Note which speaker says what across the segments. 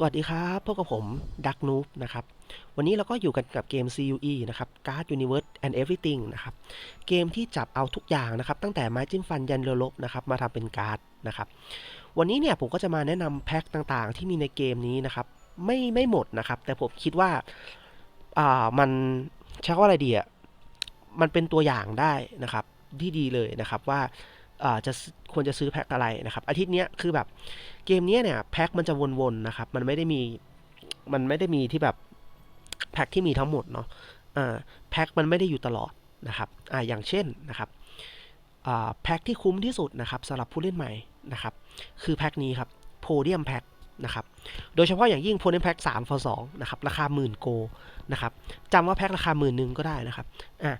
Speaker 1: สวัสดีครับพบกับผมดักนูบนะครับ วันนี้เราก็อยู่กันกับเกม CUE นะครับ Card Universe and Everything นะครับ เกมที่จับเอาทุกอย่างนะครับ ตั้งแต่ไม้จิ้มฟันยันเรือลบนะครับ มาทำเป็นการ์ดนะครับ วันนี้เนี่ยผมก็จะมาแนะนำแพ็คต่างๆ ที่มีในเกมนี้นะครับ ไม่ไม่หมดนะครับ แต่ผมคิดว่า อ่า มันใช้ว่าอะไรดีอะ มันเป็นตัวอย่างได้นะครับ ที่ดีเลยนะครับว่า จะควรจะซื้อแพ็คอะไรนะครับ อาทิตย์เนี้ยคือแบบเกมเนี้ยเนี่ยแพ็คมันจะวนๆนะครับ มันไม่ได้มีมันไม่ได้มีที่แบบแพ็คที่มีทั้งหมดเนาะแพ็คมันไม่ได้อยู่ตลอดนะครับออย่างเช่นนะครับแพ็คที่คุ้มที่สุดนะครับสำหรับผู้เล่นใหม่นะครับ คือแพ็คนี้ครับโพเดียมแพ็คนะครับ โดยเฉพาะอย่างยิ่งโพเดียมแพ็คสามฟอสองนะครับ ราคาหมื่นโกนะครับจำว่าแพ็คราคาหมื่นหนึ่งก็ได้นะครับอ่า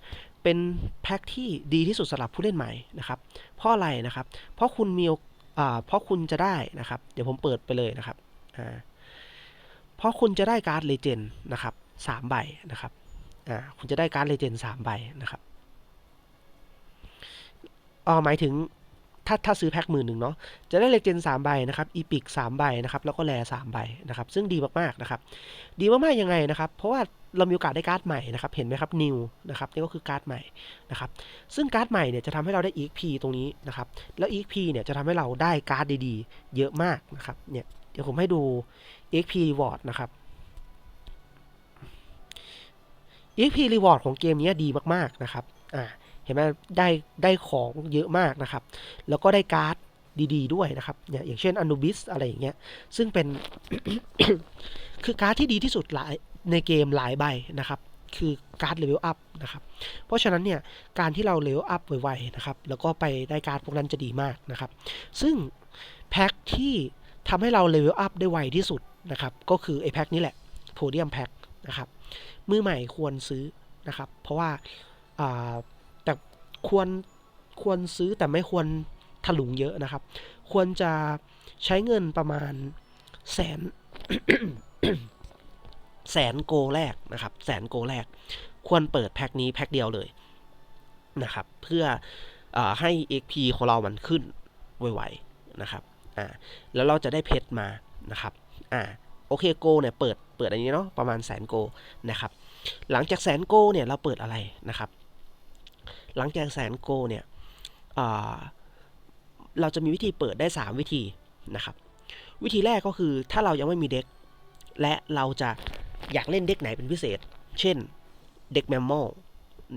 Speaker 1: เป็นแพ็กที่ดีที่สุดสำหรับผู้เล่นใหม่นะครับเพราะอะไรนะครับ เพราะคุณมีโออ่าเพราะคุณจะได้นะครับ เดี๋ยวผมเปิดไปเลยนะครับอ่าเพราะคุณจะได้การ์ดเลเจนด์นะครับสามใบนะครับอ่าคุณจะได้การ์ดเลเจนด์สามใบนะครับอ๋อหมายถึง ถ้าถ้าซื้อแพ็คหมื่นหนึ่งเนาะจะได้เลเจนด์สามใบนะครับอีพิกสามใบนะครับแล้วก็แรสามใบนะครับซึ่งดีมากๆนะครับดีมากๆยังไงนะครับเพราะว่าเรามีโอกาสได้การ์ดใหม่นะครับเห็นไหมครับนิวนะครับนี่ก็คือการ์ดใหม่นะครับซึ่งการ์ดใหม่เนี่ยจะทำให้เราได้ EXP ตรงนี้นะครับแล้ว EXP เนี่ยจะทำให้เราได้การ์ดดีๆ เยอะมากนะครับเนี่ยเดี๋ยวผมให้ดู EXP reward นะครับ EXP reward ของเกมนี้ดีมากๆนะครับอ่า ห็นไหมได้ได้ของเยอะมากนะครับ แล้วก็ได้การ์ดดีๆ ด้วยนะครับเนี่ยอย่างเช่น Anubis อะไรอย่างเงี้ยซึ่งเป็น คือการ์ดที่ดีที่สุดหลายในเกมหลายใบนะครับคือการ์ดเลเวลอัพนะครับ เพราะฉะนั้นเนี่ยการที่เราเลเวลอัพไวๆนะครับ แล้วก็ไปได้การ์ดพวกนั้นจะดีมากนะครับ ซึ่งแพ็คที่ทำให้เราเลเวลอัพได้ไวที่สุดนะครับ ก็คือไอ้แพ็คนี้แหละโพเดียมแพ็คนะครับ มือใหม่ควรซื้อนะครับ เพราะว่าา ควรควรซื้อแต่ไม่ควรถลุงเยอะนะครับ ควรจะใช้เงินประมาณแสนแสนโกแรกนะครับ แสนโกแรก ควรเปิดแพ็คนี้แพ็คเดียวเลยนะครับ เพื่ออให้ XP ของเรามันขึ้นไวๆนะครับอ่าแล้วเราจะได้เพชรมานะครับอ่าโอเคโกเนี่ยเปิดเปิดอันนี้เนาะประมาณแสนโกนะครับ หลังจากแสนโกเนี่ยเราเปิดอะไรนะครับ หลังจากแสนโกเนี่ยเราจะมีวิธีเปิดได้ 3 วิธีนะครับ วิธีแรกก็คือถ้าเรายังไม่มีเด็ก และเราจะอยากเล่นเด็กไหนเป็นพิเศษ เช่นเด็กแมมโม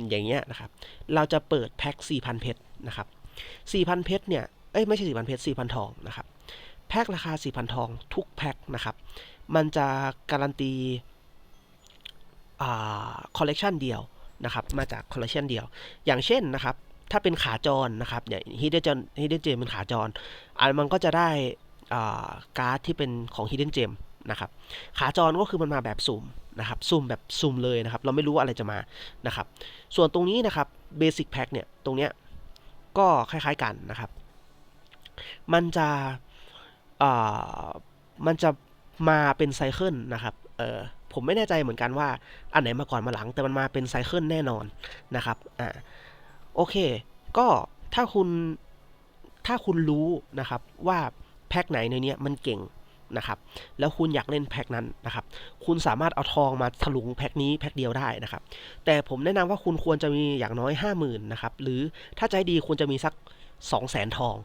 Speaker 1: อย่างเงี้ยนะครับ เราจะเปิดแพ็ค4,000 เพชรนะครับ 4,000 เพชรเนี่ย เอ้ยไม่ใช่ 4,000 เพชร 4,000 ทองนะครับ แพ็คราคา 4,000 ทองทุกแพ็คนะครับ มันจะการันตี อ่า คอลเลกชันเดียว นะครับมาจากคอลเลกชันเดียว อย่างเช่นนะครับถ้าเป็นขาจรนะครับอย่างฮิดเดนฮิดเดนเจมเป็นขาจรอันมันก็จะได้การ์ดที่เป็นของฮิดเดนเจมนะครับขาจรก็คือมันมาแบบสุ่มนะครับสุ่มแบบสุ่มเลยนะครับเราไม่รู้ว่าอะไรจะมานะครับส่วนตรงนี้นะครับเบสิ c แพ็คเนี่ยตรงเนี้ยก็คล้ายๆกันนะครับ มันจะมันจะมาเป็นไซเคิลนะครับเออ ผมไม่แน่ใจเหมือนกันว่าอันไหนมาก่อนมาหลัง แต่มันมาเป็นไซเคิลแน่นอนนะครับอ่าโอเค ก็ถ้าคุณถ้าคุณรู้นะครับว่าแพ็คไหนในนี้มันเก่งนะครับ แล้วคุณอยากเล่นแพ็คนั้นนะครับ คุณสามารถเอาทองมาถลุงแพ็คนี้แพ็คเดียวได้นะครับ แต่ผมแนะนำว่าคุณควรจะมีอย่างน้อย 50,000นะครับ หรือถ้าใจดีควรจะมีสัก 200,000 ทอง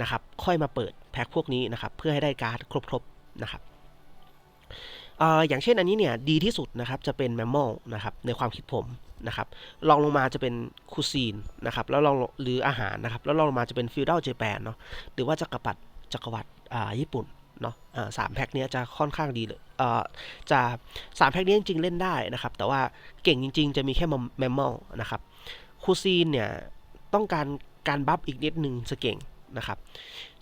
Speaker 1: นะครับ ค่อยมาเปิดแพ็คพวกนี้นะครับ เพื่อให้ได้การ์ดครบๆนะครับ อย่างเช่นอันนี้เนี่ยดีที่สุดนะครับจะเป็นแมมมอลนะครับในความคิดผมนะครับลองลงมาจะเป็นคูซีนนะครับแล้วลองหรืออาหารนะครับแล้วลองลงมาจะเป็นฟิวดัลเจแปนเนาะหรือว่าจักรพรรดิจักรวรรดิญี่ปุ่นเนาะสามแพ็คเนี้ยจะค่อนข้างดีเลยเอ่อจะสามแพ็คนี้จริงๆเล่นได้นะครับ แต่ว่าเก่งจริง ๆ จะมีแค่แมมมอลนะครับคูซีนเนี่ยต้องการการบัฟอีกนิดนึงจะเก่งนะครับ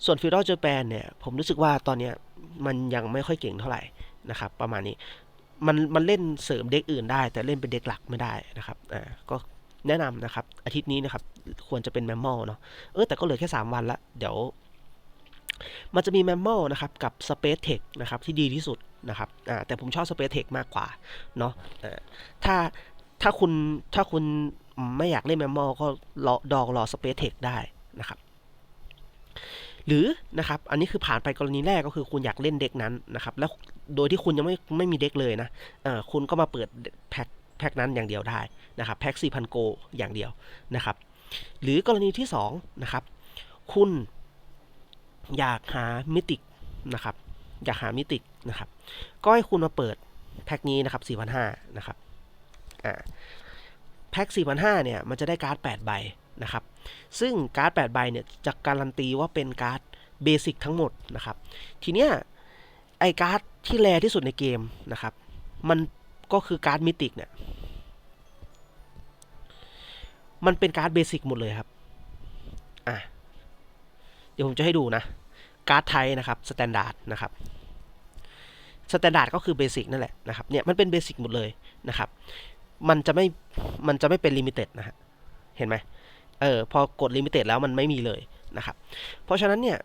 Speaker 1: ส่วนฟิวดัลเจแปนเนี่ยผมรู้สึกว่าตอนเนี้ยมันยังไม่ค่อยเก่งเท่าไหร่ นะครับ ประมาณนี้ มันมันเล่นเสริมเด็กอื่นได้ แต่เล่นเป็นเด็กหลักไม่ได้นะครับอ่าก็แนะนำนะครับ อาทิตย์นี้นะครับ ควรจะเป็นแมมมอลเนาะเออแต่ก็เหลือแค่ 3 วันละ เดี๋ยว มันจะมีแมมมอลนะครับ กับ Space Tech นะครับ ที่ดีที่สุดนะครับอ่าแต่ผมชอบ Space Tech มากกว่าเนาะถ้าถ้าคุณถ้าคุณไม่อยากเล่นแมมมอลก็รอดองรอ Space Tech ได้นะครับ หรือนะครับอันนี้คือผ่านไปกรณีแรกก็คือคุณอยากเล่นเด็กนั้นนะครับแล้วโดยที่คุณยังไม่ไม่มีเด็กเลยนะเออคุณก็มาเปิดแพ็คแพ็คนั้นอย่างเดียวได้นะครับแพ็ค4,000 โกอย่างเดียวนะครับ หรือกรณีที่2นะครับคุณอยากหามิติกนะครับอยากหามิติกนะครับ ก็ให้คุณมาเปิดแพ็คนี้นะครับ4,500นะครับอ่าแพ็ค4,500เนี่ยมันจะได้การ์ด8ใบนะครับ ซึ่งการ์ด8ใบเนี่ยจะการันตีว่าเป็นการ์ดเบสิกทั้งหมดนะครับ ทีเนี้ยไอการ์ดที่แรที่สุดในเกมนะครับ มันก็คือการ์ดมิติกเนี่ย มันเป็นการ์ดเบสิกหมดเลยครับ อะ เดี๋ยวผมจะให้ดูนะ การ์ดไทยนะครับสแตนดาร์ดนะครับสแตนดาร์ดก็คือเบสิกนั่นแหละนะครับ เนี่ยมันเป็นเบสิกหมดเลยนะครับ มันจะไม่ มันจะไม่เป็นลิมิเต็ดนะฮะ เห็นไหม เออพอกดลิมิเต็ดแล้วมันไม่มีเลยนะครับ เพราะฉะนั้นเนี่ย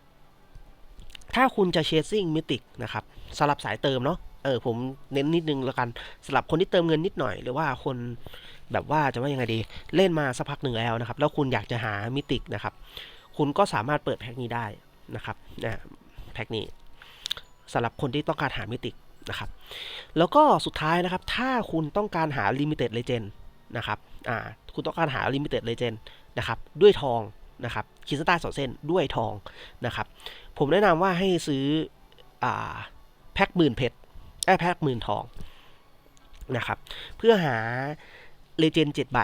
Speaker 1: ถ้าคุณจะเชสซิ่งมิติกนะครับสำหรับสายเติมเนาะเออผมเน้นนิดนึงแล้วกันสำหรับคนที่เติมเงินนิดหน่อย หรือว่าคนแบบว่าจะว่ายังไงดี เล่นมาสักพักหนึ่งแล้วนะครับ แล้วคุณอยากจะหามิติกนะครับ คุณก็สามารถเปิดแพ็คนี้ได้นะครับนะแพ็คนี้สำหรับคนที่ต้องการหามิติกนะครับ แล้วก็สุดท้ายนะครับ ถ้าคุณต้องการหา Limited Legend นะครับอ่าคุณต้องการหา Limited Legend นะครับด้วยทองนะครับขีดเส้นใต้สองเส้นด้วยทองนะครับผมแนะนำว่าให้ซื้ออแพ็คหมื่นเพชรไอ้ยแพ็คหมื่นทองนะครับเพื่อหา Legend 7ใบ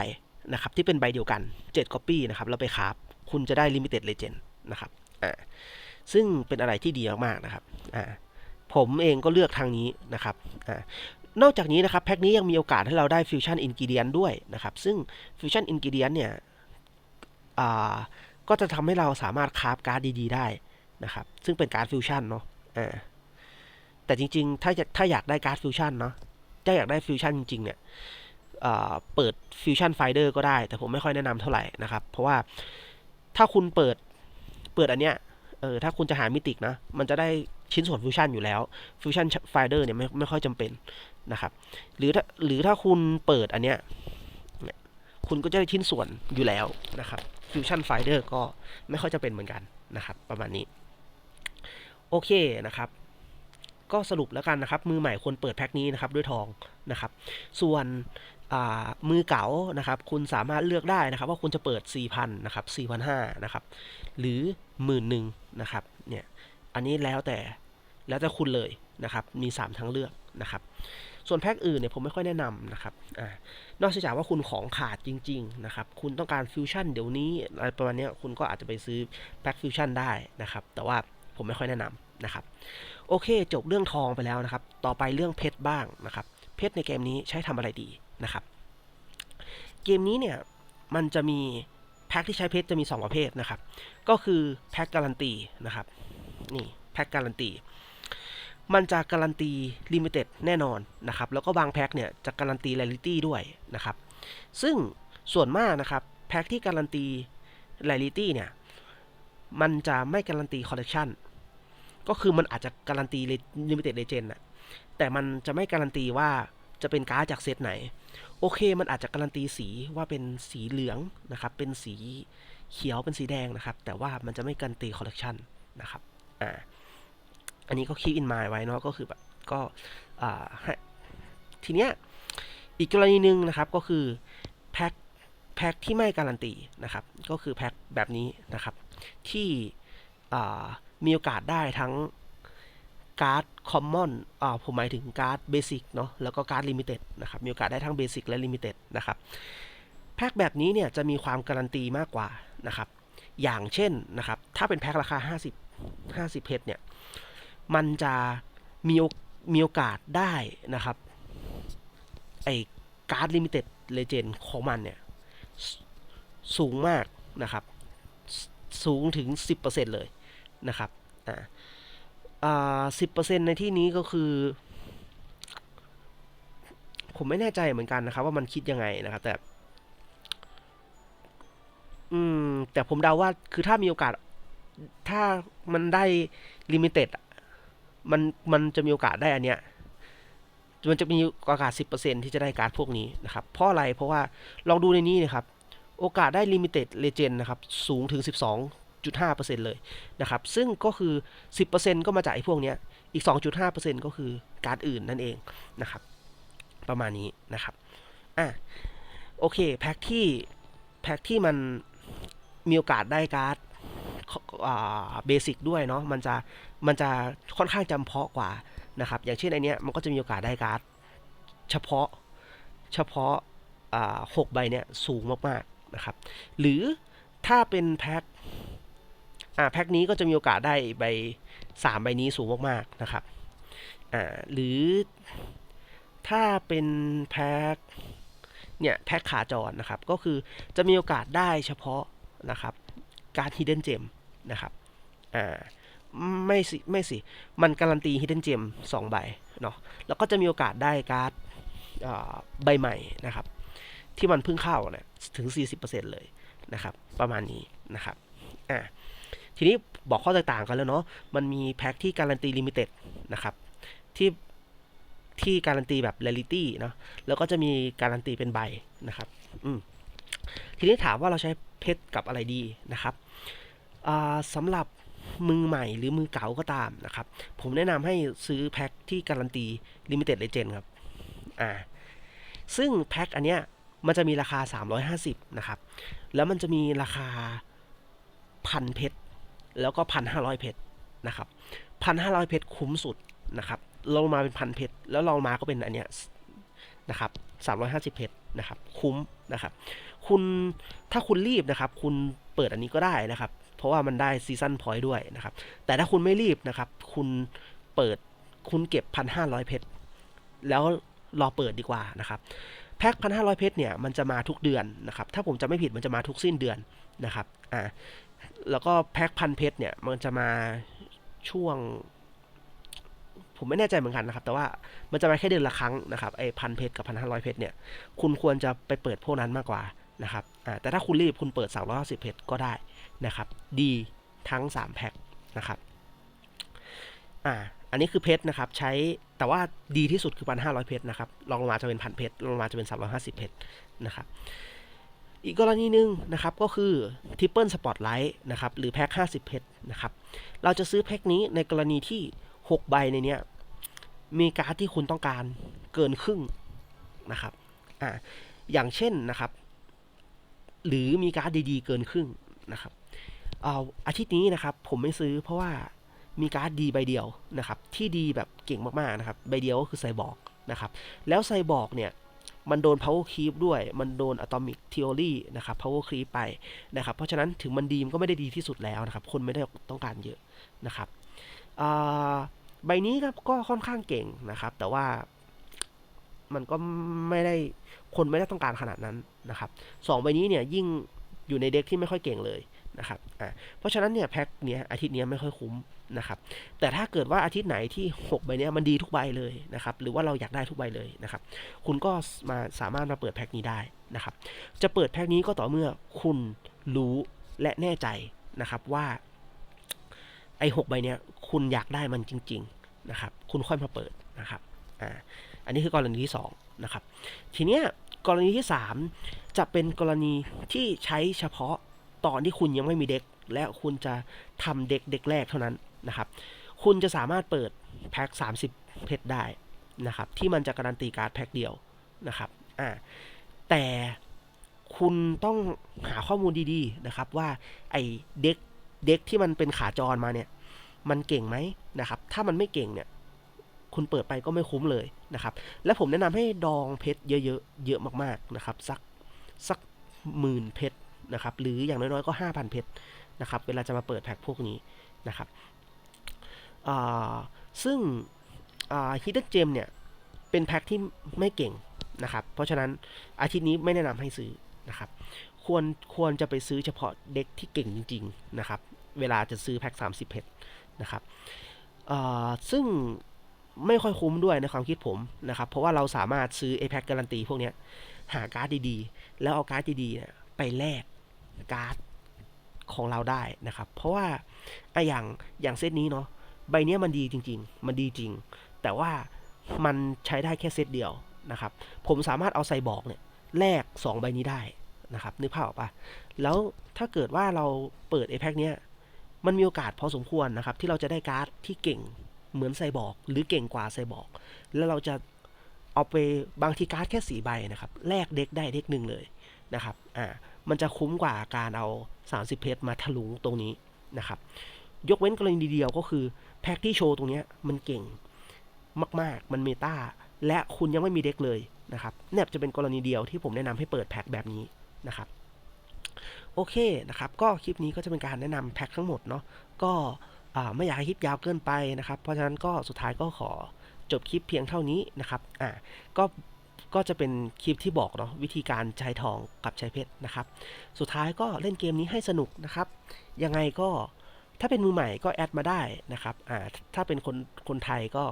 Speaker 1: นะครับที่เป็นใบเดียวกัน7 copy นะครับแล้วไปคราฟคุณจะได้ Limited Legend นะครับอ่าซึ่งเป็นอะไรที่ดีมากๆนะครับอ่าผมเองก็เลือกทางนี้นะครับอ่านอกจากนี้นะครับแพ็คนี้ยังมีโอกาสให้เราได้ฟิวชั่นอินกิเดียนด้วยนะครับซึ่งฟิวชั่นอินกิเดียนเนี่ย ก็จะทำให้เราสามารถคราฟการ์ดดี ๆ ได้นะครับ ซึ่งเป็นการ์ดฟิวชั่นเนาะแต่จริง ๆ ถ้าอยากถ้าอยากได้การ์ดฟิวชั่นเนาะถ้าอยากได้ฟิวชั่นจริง ๆ เนี่ยเปิดฟิวชั่นไฟเดอร์ก็ได้ แต่ผมไม่ค่อยแนะนำเท่าไหร่นะครับ เพราะว่าถ้าคุณเปิดเปิดอันเนี้ยเออถ้าคุณจะหามิติกนะ มันจะได้ชิ้นส่วนฟิวชั่นอยู่แล้วฟิวชั่นไฟเดอร์เนี่ยไม่ไม่ค่อยจำเป็นนะครับ หรือถ้าหรือถ้าคุณเปิดอันเนี้ยคุณก็จะได้ชิ้นส่วนอยู่แล้วนะครับ ฟิวชั่นไฟเดอร์ก็ไม่ค่อยจะเป็นเหมือนกันนะครับประมาณนี้ โอเคนะครับ ก็สรุปแล้วกันนะครับ มือใหม่ควรเปิดแพ็คนี้นะครับด้วยทองนะครับ ส่วนมือเก๋านะครับ คุณสามารถเลือกได้นะครับ ว่าคุณจะเปิด 4,000นะครับ4,500นะครับ หรือหมื่นหนึ่งนะครับเนี่ยอันนี้แล้วแต่แล้วแต่คุณเลยนะครับ มี 3 ทางเลือก นะครับ ส่วนแพ็คอื่นเนี่ยผมไม่ค่อยแนะนำนะครับอนอกจากว่าคุณของขาดจริง ๆ นะครับ คุณต้องการฟิวชั่นเดี๋ยวนี้อะไรประมาณนี้คุณก็อาจจะไปซื้อแพ็คฟิวชั่นได้นะครับ แต่ว่าผมไม่ค่อยแนะนำนะครับ โอเค จบเรื่องทองไปแล้วนะครับ ต่อไปเรื่องเพชรบ้างนะครับ เพชรในเกมนี้ใช้ทำอะไรดีนะครับ เกมนี้เนี่ยมันจะมีแพ็คที่ใช้เพชรจะมี 2 ประเภทนะครับ ก็คือแพ็คการันตีนะครับ นี่แพ็คการันตี มันจะการันตีลิมิเต็ดแน่นอนนะครับ แล้วก็บางแพ็คเนี่ยจะการันตีเรลิตี้ด้วยนะครับ ซึ่งส่วนมากนะครับแพ็คที่การันตีเรลิตี้เนี่ย มันจะไม่การันตีคอลเลกชันก็คือมันอาจจะการันตีลิมิเต็ดเลเจนด์อะแต่มันจะไม่การันตีว่าจะเป็นการ์ดจากเซตไหน โอเค มันอาจจะการันตีสีว่าเป็นสีเหลืองนะครับ เป็นสีเขียวเป็นสีแดงนะครับ แต่ว่ามันจะไม่การันตีคอลเลกชันนะครับ อ่า อันนี้ก็คี p อินมายไว้เนาะก็คือแบบก็อ่าให้ทีเนี้ยอีกกรณีหนึ่งนะครับก็คือแพ็คแพ็คที่ไม่การันตีนะครับ ก็คือแพ็คแบบนี้นะครับ ที่มีโอกาสได้ทั้งการ์ดคอมมอนอ่าผมหมายถึงการ์ดเบสิกเนาะแล้วก็การ์ดลิมิเต็ดนะครับ มีโอกาสได้ทั้งเบสิกและลิมิเต็ดนะครับแพ็คแบบนี้เนี่ยจะมีความการันตีมากกว่านะครับ อย่างเช่นนะครับ ถ้าเป็นแพ็คราคา 50 50เพชรเนี่ย มันจะมีมีโอกาสได้นะครับไอการ์ดลิมิเต็ดเลเจนของมันเนี่ย สูงมากนะครับสสูงถึง 10%เลยนะครับอ่าสิบเปอร์เซ็นในที่นี้ก็คือ ผมไม่แน่ใจเหมือนกันนะครับ ว่ามันคิดยังไงนะครับ แต่ อืม แต่ผมเดาว่าคือถ้ามีโอกาส ถ้ามันได้ลิมิเต็ด มันมันจะมีโอกาสได้อันเนี้ยมันจะมีโอกาส 10%ที่จะได้การ์ดพวกนี้นะครับ เพราะอะไรเพราะว่าลองดูในนี้นะครับ โอกาสได้ลิมิเต็ดเลเจนนะครับ สูงถึง2.5%เลยนะครับ ซึ่งก็คือ 10%ก็มาจากไอ้พวกเนี้ย อีก 2.5%ก็คือการ์ดอื่นนั่นเองนะครับ ประมาณนี้นะครับ อะ โอเค แพ็คที่ แพ็คที่มันมีโอกาสได้การ์ด เบสิกด้วยเนาะมันจะมันจะค่อนข้างจำเพาะกว่านะครับ อย่างเช่นไอเนี้มันก็จะมีโอกาสได้การ์ดเฉพาะเฉพาะหกใบเนี้ยสูงมากๆนะครับ หรือถ้าเป็นแพ็คอ่าแพ็คนี้ก็จะมีโอกาสได้ใบสามใบนี้สูงมากๆนะครับอ่าหรือถ้าเป็นแพ็คเนี่ยแพ็คขาจรนะครับ ก็คือจะมีโอกาสได้เฉพาะนะครับการ hidden gem นะครับ อ่า ไม่สิ ไม่สิ มันการันตี hidden gem สองใบเนาะ แล้วก็จะมีโอกาสได้การ์ดใบใหม่นะครับ ที่มันเพิ่งเข้าเนี่ยถึง 40%เลยนะครับ ประมาณนี้นะครับ อ่า ทีนี้บอกข้อแตกต่างกันแล้วเนาะ มันมีแพ็คที่การันตีลิมิเต็ดนะครับ ที่ที่การันตีแบบเรลิตี้เนาะ แล้วก็จะมีการันตีเป็นใบนะครับ อืมทีนี้ถามว่าเราใช้เพชรกับอะไรดีนะครับ สำหรับมือใหม่หรือมือเก่าก็ตามนะครับ ผมแนะนำให้ซื้อแพ็คที่การันตีลิมิเต็ดเลเจนครับอ่าซึ่งแพ็คอันเนี้ยมันจะมีราคา 350 นะครับ แล้วมันจะมีราคาพันเพชรแล้วก็พันห้าร้อยเพชรนะครับพันห้าร้อยเพชรคุ้มสุดนะครับ เรามาเป็นพันเพชรแล้วเรามาก็เป็นอันเนี้ยนะครับสามร้อยห้าสิบเพชรนะครับ คุ้มนะครับ คุณถ้าคุณรีบนะครับ คุณเปิดอันนี้ก็ได้นะครับ ราะว่ามันได้ซีซันพอยต์ด้วยนะครับ แต่ถ้าคุณไม่รีบนะครับ คุณเปิดคุณเก็บพันห้าร้อยเพชร แล้วรอเปิดดีกว่านะครับ แพ็คพันห้าร้อยเพชรเนี่ย มันจะมาทุกเดือนนะครับ ถ้าผมจะไม่ผิดมันจะมาทุกสิ้นเดือนนะครับ อ่า แล้วก็แพ็คพันเพชรเนี่ย มันจะมาช่วง ผมไม่แน่ใจเหมือนกันนะครับ แต่ว่ามันจะมาแค่เดือนละครั้งนะครับ ไอ้พันเพชรกับพันห้าร้อยเพชรเนี่ย คุณควรจะไปเปิดพวกนั้นมากกว่านะครับ อ่า แต่ถ้าคุณรีบคุณเปิด3 5 0เพชรก็ได้ นะครับดีทั้ง 3 แพ็คนะครับอ่าอันนี้คือเพชรนะครับใช้แต่ว่าดีที่สุดคือพันห้าร้อยเพชรนะครับลองลงมาจะเป็นพันเพชรลงมาจะเป็นสามร้อยห้าสิบเพชรนะครับอีกกรณีหนึ่งนะครับก็คือทริปเปิลสปอตไลท์นะครับหรือแพ็ค50 เพชรนะครับเราจะซื้อแพ็คนี้ในกรณีที่ 6 ใบในเนี้ยมีการ์ดที่คุณต้องการเกินครึ่งนะครับอ่าอย่างเช่นนะครับ หรือมีการ์ดดีๆ เกินครึ่งนะครับ เอาอาทิตย์นี้นะครับ ผมไม่ซื้อเพราะว่ามีการ์ดดีใบเดียวนะครับ ที่ดีแบบเก่งมากๆนะครับ ใบเดียวก็คือไซบอร์กนะครับ แล้วไซบอร์กเนี่ย มันโดน power creep ด้วย มันโดน atomic theory นะครับ power creep ไปนะครับ เพราะฉะนั้นถึงมันดีมนก็ไม่ได้ดีที่สุดแล้วนะครับ คนไม่ได้ต้องการเยอะนะครับใบนี้ครับก็ค่อนข้างเก่งนะครับ แต่ว่ามันก็ไม่ได้คนไม่ได้ต้องการขนาดนั้นนะครับสองใบนี้เนี่ยยิ่งอยู่ในเด็กที่ไม่ค่อยเก่งเลย นะครับอ่าเพราะฉะนั้นเนี่ยแพ็คเนี้ยอาทิตย์เนี้ยไม่ค่อยคุ้มนะครับแต่ถ้าเกิดว่าอาทิตย์ไหนที่ 6 ใบเนี้ยมันดีทุกใบเลยนะครับหรือว่าเราอยากได้ทุกใบเลยนะครับคุณก็มาสามารถมาเปิดแพ็คนี้ได้นะครับจะเปิดแพ็คนี้ก็ต่อเมื่อคุณรู้และแน่ใจนะครับว่าไอ้หกใบเนี้ยคุณอยากได้มันจริงๆนะครับคุณค่อยมาเปิดนะครับอ่าอันนี้คือกรณีที่สองนะครับทีเนี้ยกรณีที่สามจะเป็นกรณีที่ใช้เฉพาะ ตอนที่คุณยังไม่มีเด็ก และคุณจะทำเด็กเด็กแรกเท่านั้นนะครับ คุณจะสามารถเปิดแพ็ค30 เพชรได้นะครับ ที่มันจะการันตีการ์ดแพ็คเดียวนะครับอ่าแต่คุณต้องหาข้อมูลดีๆนะครับ ว่าไอเด็กเด็กที่มันเป็นขาจรมาเนี่ย มันเก่งไหมนะครับ ถ้ามันไม่เก่งเนี่ยคุณเปิดไปก็ไม่คุ้มเลยนะครับ และผมแนะนำให้ดองเพชรเยอะๆ เยอะมากๆนะครับ สักสักหมื่นเพชร นะครับหรืออย่างน้อยๆก็ 5,000 เพชรนะครับเวลาจะมาเปิดแพ็คพวกนี้นะครับซึ่งอ่า Hidden Gem เนี่ยเป็นแพ็คที่ไม่เก่งนะครับเพราะฉะนั้นอาทิตย์นี้ไม่แนะนำให้ซื้อนะครับควรควรจะไปซื้อเฉพาะเด็กที่เก่งจริงๆนะครับเวลาจะซื้อแพ็ค30 เพชรนะครับซึ่งไม่ค่อยคุ้มด้วยในความคิดผมนะครับ เพราะว่าเราสามารถซื้อไอแพ็คการันตีพวกนี้หาการ์ดดีๆ แล้วเอาการ์ดดีๆเนี่ยไปแลก การ์ดของเราได้นะครับ เพราะว่าออย่างอย่างเซตนี้เนาะใบเนี้ยมันดีจริง ๆ มันดีจริง แต่ว่ามันใช้ได้แค่เซตเดียวนะครับ ผมสามารถเอาไซบอร์กเนี่ยแลก2ใบนี้ได้นะครับนึกภาพออกปะแล้วถ้าเกิดว่าเราเปิดไอแพ็คเนี้ยมันมีโอกาสพอสมควรนะครับ ที่เราจะได้การ์ดที่เก่งเหมือนไซบอร์กหรือเก่งกว่าไซบอร์กแล้วเราจะเอาไปบางทีการ์ดแค่สีใบนะครับแลกเด็กได้เด็กหนึ่งเลยนะครับอ่า มันจะคุ้มกว่าการเอา 30 เพชรมาทะลุงตรงนี้นะครับ ยกเว้นกรณีเดียวก็คือแพ็กที่โชว์ตรงนี้มันเก่งมาก ๆ มันเมตาและคุณยังไม่มีเด็กเลยนะครับเนี่ยจะเป็นกรณีเดียวที่ผมแนะนำให้เปิดแพ็กแบบนี้นะครับ โอเคนะครับ ก็คลิปนี้ก็จะเป็นการแนะนำแพ็กทั้งหมดเนาะก็ไม่อยากให้คลิปยาวเกินไปนะครับ เพราะฉะนั้นก็สุดท้ายก็ขอจบคลิปเพียงเท่านี้นะครับอ่าก็ ก็จะเป็นคลิปที่บอกเนาะวิธีการใช้ทองกับใช้เพชรนะครับ สุดท้ายก็เล่นเกมนี้ให้สนุกนะครับ ยังไงก็ถ้าเป็นมือใหม่ก็แอดมาได้นะครับอ่าถ้าเป็นคนคนไทยก็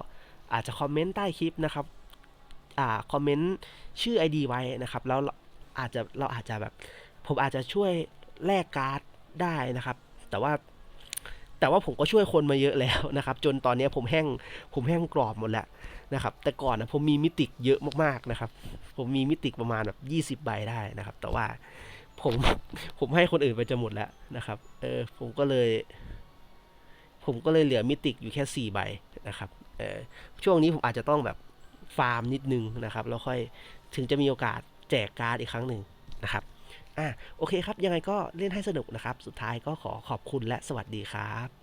Speaker 1: อาจจะคอมเมนต์ใต้คลิปนะครับอ่าคอมเมนต์ชื่อ ID ไว้นะครับ แล้วอาจจะเราอาจจะแบบผมอาจจะช่วยแลกการ์ดได้นะครับ แต่ว่า แต่ว่าผมก็ช่วยคนมาเยอะแล้วนะครับ จนตอนนี้ผมแห้งผมแห้งกรอบหมดแล้วนะครับ แต่ก่อนนะผมมีมิติเยอะมากๆนะครับ ผมมีมิติประมาณแบบ20 ใบได้นะครับ แต่ว่าผมผมให้คนอื่นไปจะหมดแล้วนะครับ เออผมก็เลย ผมก็เลยเหลือมิติอยู่แค่สี่ใบนะครับ เออช่วงนี้ผมอาจจะต้องแบบฟาร์มนิดนึงนะครับ แล้วค่อยถึงจะมีโอกาสแจกการ์ดอีกครั้งหนึ่งนะครับ อะโอเคครับ ยังไงก็เล่นให้สนุกนะครับ สุดท้ายก็ขอขอบคุณและสวัสดีครับ